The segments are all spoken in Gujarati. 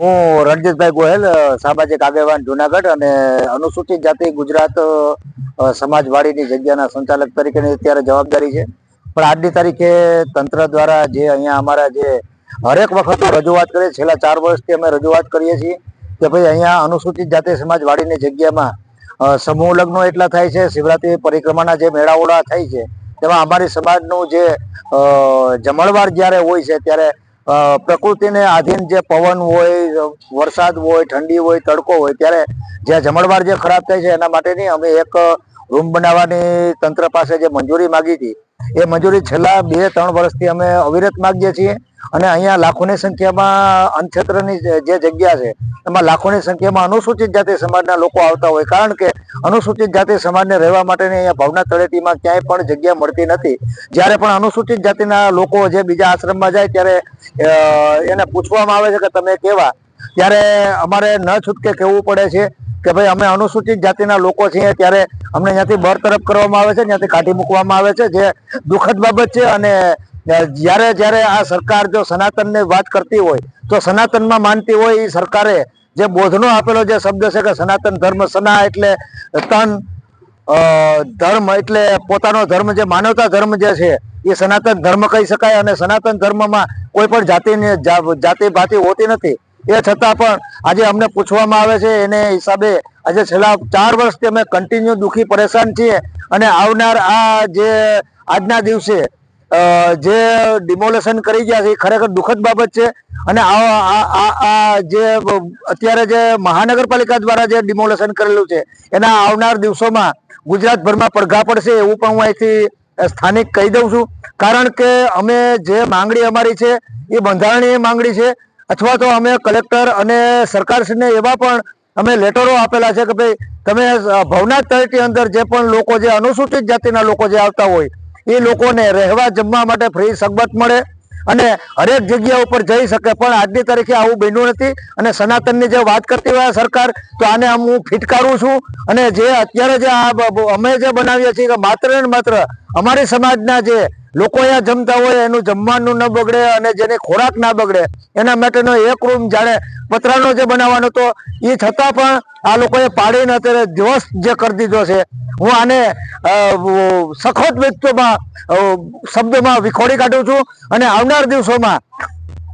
હું રણજીતભાઈ ગોહેલ સામાજિક આગેવાન જુનાગઢ અને અનુસૂચિત જાતિ ગુજરાત સમાજવાડીની જગ્યાના સંચાલક તરીકેની અત્યારે જવાબદારી છે. પણ આજની તારીખે તંત્ર દ્વારા જે અહીંયા અમારા જે હરેક વખત રજૂઆત કરીએ, છેલ્લા ચાર વર્ષથી અમે રજૂઆત કરીએ છીએ કે ભાઈ અહીંયા અનુસૂચિત જાતિ સમાજવાડીની જગ્યામાં સમૂહ લગ્નો એટલા થાય છે, શિવરાત્રી પરિક્રમાના જે મેળાવડા થાય છે, તેમાં અમારી સમાજનું જે જમણવાર જ્યારે હોય છે, ત્યારે પ્રકૃતિને આધીન જે પવન હોય, વરસાદ હોય, ઠંડી હોય, તડકો હોય, ત્યારે જે જમણવાર જે ખરાબ થાય છે, એના માટેની અમે એક રૂમ બનાવવાની તંત્ર પાસે જે મંજૂરી માગી હતી એ મજૂરી છેલ્લા બે, ત્રણ વર્ષથી અમે અવિરત માગીએ છીએ અને અહીંયા લાખોની સંખ્યામાં અન્નક્ષેત્રની જે જગ્યા છે, એમાં લાખોની સંખ્યામાં અનુસૂચિત જાતિ સમાજના લોકો આવતા હોય. કારણ કે અનુસૂચિત જાતિ સમાજને રહેવા માટેની અહીંયા ભાવના તળેટીમાં ક્યાંય પણ જગ્યા મળતી નથી. જ્યારે પણ અનુસૂચિત જાતિના લોકો જે બીજા આશ્રમમાં જાય ત્યારે એને પૂછવામાં આવે છે કે તમે કેવા? ત્યારે અમારે ન છૂટકે કહેવું પડે છે કે ભાઈ અમે અનુસૂચિત જાતિના લોકો છીએ, ત્યારે અમને ત્યાંથી બરતરફ કરવામાં આવે છે, ત્યાંથી કાઢી મૂકવામાં આવે છે, જે દુઃખદ બાબત છે. અને જ્યારે જ્યારે આ સરકાર જો સનાતનની વાત કરતી હોય, તો સનાતનમાં માનતી હોય એ સરકારે જે બોધનો આપેલો જે શબ્દ છે કે સનાતન ધર્મ સના એટલે તન ધર્મ એટલે પોતાનો ધર્મ જે માનવતા ધર્મ જે છે, એ સનાતન ધર્મ કહી શકાય. અને સનાતન ધર્મમાં કોઈ પણ જાતિની, જાતિ ભાતિ હોતી નથી. એ છતાં પણ આજે અમને પૂછવામાં આવે છે, એને હિસાબે આજે છેલ્લા ચાર વર્ષથી અમે કન્ટિન્યુ દુઃખી, પરેશાન છીએ અને આવનાર આ જે આજના દિવસે જે ડિમોલેશન કરી ગયા છે, એ ખરેખર દુઃખદ બાબત છે અને આ જે અત્યારે જે મહાનગરપાલિકા દ્વારા જે ડિમોલેશન કરેલું છે, એના આવનાર દિવસોમાં ગુજરાતભરમાં પડઘા પડશે એવું પણ હું અહીંથી સ્થાનિક કહી દઉં છું. કારણ કે અમે જે માંગણી અમારી છે, એ બંધારણીય માંગણી છે અથવા તો અમે કલેક્ટર અને સરકારશ્રીને એવા પણ અમે લેટરો આપેલા છે કે ભાઈ, તમે ભવનાથ તળેટી અંદર જે પણ લોકો જે અનુસૂચિત જાતિના લોકો જે આવતા હોય, એ લોકોને રહેવા જમવા માટે ફ્રી સગવત મળે અને હરેક જગ્યા ઉપર જઈ શકે. પણ આજની તારીખે આવું બન્યું નથી અને સનાતનની જે વાત કરતી હોય સરકાર, તો આને હું ફિટકારું છું અને જે અત્યારે જે આ અમે જે બનાવીએ છીએ માત્ર ને માત્ર અમારી સમાજના જે લોકો અહીંયા જમતા હોય, એનું જમવાનું ન બગડે અને જેને ખોરાક ના બગડે, એના માટેનો એક રૂમ જાણે પતરાનો જે બનાવવાનો. હતો એ છતાં પણ આ લોકોએ પાડીને અત્યારે દિવસ જે કરી દીધો છે, હું આને સખત વ્યક્તોમાં શબ્દોમાં વિખોડી કાઢું છું અને આવનાર દિવસોમાં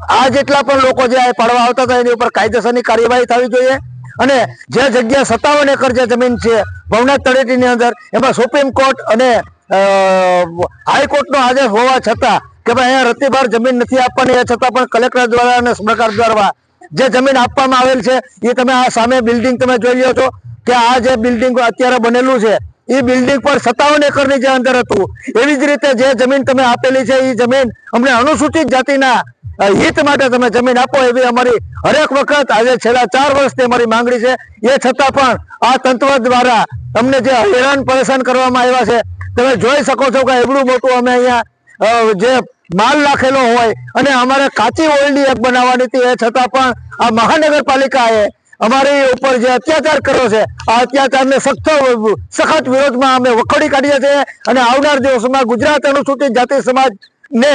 આ જેટલા પણ લોકો જે આ પાડવા આવતા હતા, એની ઉપર કાયદેસરની કાર્યવાહી થવી જોઈએ અને જે જગ્યા સત્તાવન એકર જે જમીન છે, ભવનાથ તળેટીની અંદર, એમાં સુપ્રીમ કોર્ટ અને હાઈકોર્ટનો આદેશ હોવા છતાં કે ભાઈ અહીંયા રતિભાર જમીન નથી આપવાની, એ છતાં પણ કલેક્ટર દ્વારા અને સરકાર દ્વારા જે જમીન આપવામાં આવેલ છે, એ તમે આ સામે બિલ્ડિંગ તમે જોઈ લો છો કે આ જે બિલ્ડિંગ અત્યારે બનેલું છે, એ બિલ્ડિંગ પર સત્તાવન એકરની જે અંદર હતું, એવી જ રીતે જે જમીન તમે આપેલી છે, એ જમીન અમને અનુસૂચિત જાતિના હિત માટે તમે જમીન આપો એવી અમારી હરેક વખત આજે છેલ્લા ચાર વર્ષથી અમારી માંગણી છે. એ છતાં પણ આ તંત્ર દ્વારા તમને જે હેરાન પરેશાન કરવામાં આવ્યા છે, તમે જોઈ શકો છો કે એવડું મોટું અમે અહીંયા જે માલ રાખેલો હોય અને અમારે કાચી ઓલડી એક બનાવવાની હતી. એ છતાં પણ આ મહાનગરપાલિકાએ અમારી ઉપર જે અત્યાચાર કર્યો છે, આ અત્યાચારને સખ્ત, સખત વિરોધમાં અમે વખોડી કાઢીએ છીએ અને આવનાર દિવસોમાં ગુજરાત અનુસૂચિત જાતિ સમાજ ને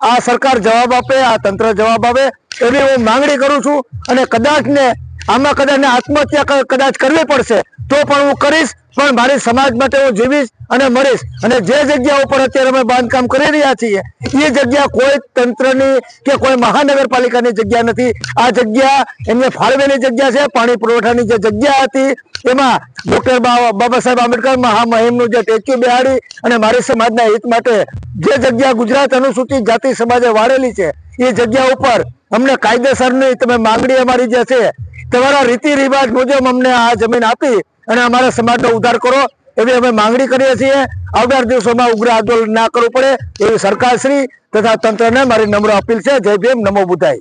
આ સરકાર જવાબ આપે, આ તંત્ર જવાબ આપે એવી હું માંગણી કરું છું અને કદાચ ને આમાં કદાચ આત્મહત્યા કદાચ કરવી પડશે, તો પણ હું કરીશ, પણ મારી સમાજ માટે હું જીવીશ અને મરીશ. અને જે જગ્યા ઉપર અત્યારે અમે બાંધકામ કરી રહ્યા છીએ, એ જગ્યા કોઈ તંત્રની કે કોઈ મહાનગરપાલિકાની જગ્યા નથી. આ જગ્યા એમને ફાળવેલી જગ્યા છે, પાણી પુરવઠાની જે જગ્યા હતી, એમાં ડોક્ટર બાબા સાહેબ આંબેડકર મહામહિમનું જે ટેચ્યુ બિહાડી અને મારી સમાજના હિત માટે જે જગ્યા ગુજરાત અનુસૂચિત જાતિ સમાજે વાળેલી છે, એ જગ્યા ઉપર અમને કાયદેસરની તમે માંગણી અમારી જે છે, તમારા રીતિ રિવાજ મુજબ અમને આ જમીન આપી અને અમારા સમાજનો ઉદ્ધાર કરો એવી અમે માંગણી કરીએ છીએ. આવનાર દિવસોમાં ઉગ્ર આંદોલન ના કરવું પડે એવી સરકારશ્રી તથા તંત્રને મારી નમ્ર અપીલ છે. જય ભીમ, નમો બુદ્ધાય